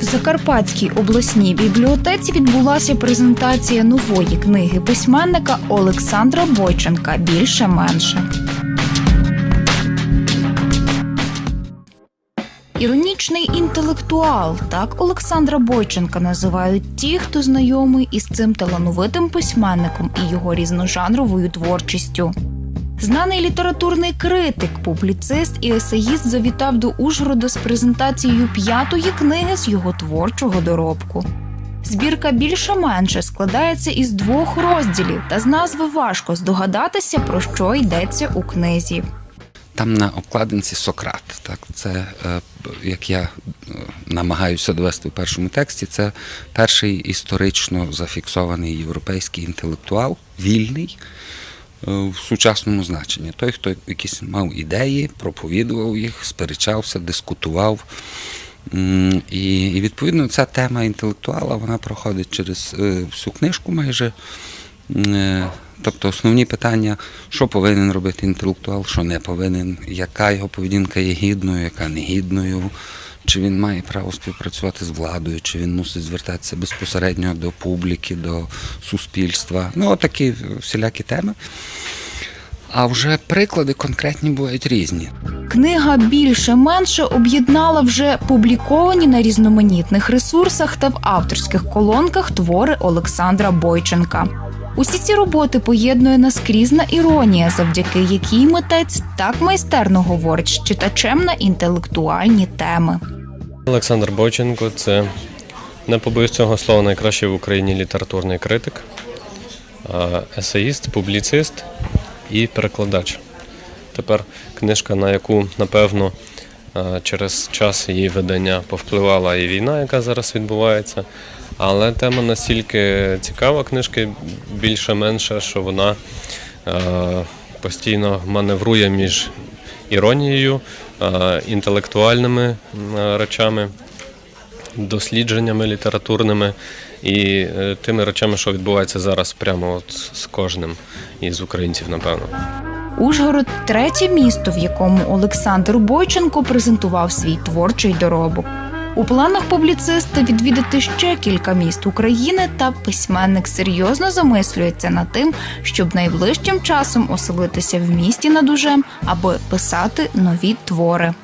В Закарпатській обласній бібліотеці відбулася презентація нової книги письменника Олександра Бойченка Більше менше. Іронічний інтелектуал так Олександра Бойченка називають ті, хто знайомий із цим талановитим письменником і його різножанровою творчістю. Знаний літературний критик, публіцист і есеїст завітав до Ужгорода з презентацією п'ятої книги з його творчого доробку. Збірка більше менше складається із двох розділів, та з назви важко здогадатися, про що йдеться у книзі. Там на обкладинці Сократ. Так, це, е, як я е, намагаюся довести в першому тексті, це перший історично зафіксований європейський інтелектуал, вільний в сучасному значенні. Той, хто якісь мав ідеї, проповідував їх, сперечався, дискутував. І, і відповідно ця тема інтелектуала вона проходить через е, всю книжку майже. Е, Тобто основні питання, що повинен робити інтелектуал, що не повинен, яка його поведінка є гідною, яка не гідною, чи він має право співпрацювати з владою, чи він мусить звертатися безпосередньо до публіки, до суспільства. Ну, такі всілякі теми. А вже приклади конкретні бувають різні. Книга більше менше об'єднала вже публіковані на різноманітних ресурсах та в авторських колонках твори Олександра Бойченка. Усі ці роботи поєднує наскрізна іронія, завдяки якій митець так майстерно говорить з читачем на інтелектуальні теми. Олександр Бойченко це не побоюсь цього слова найкращий в Україні літературний критик, есеїст, публіцист і перекладач. Тепер книжка, на яку, напевно, через час її видання повпливала і війна, яка зараз відбувається. Але тема настільки цікава книжки, більше-менше, що вона е, постійно маневрує між іронією, е, інтелектуальними е, речами, дослідженнями літературними і е, тими речами, що відбувається зараз прямо от з кожним із українців, напевно. Ужгород третє місто, в якому Олександр Бойченко презентував свій творчий доробок. У планах публіциста відвідати ще кілька міст України, та письменник серйозно замислюється над тим, щоб найближчим часом оселитися в місті над Ужем, аби писати нові твори.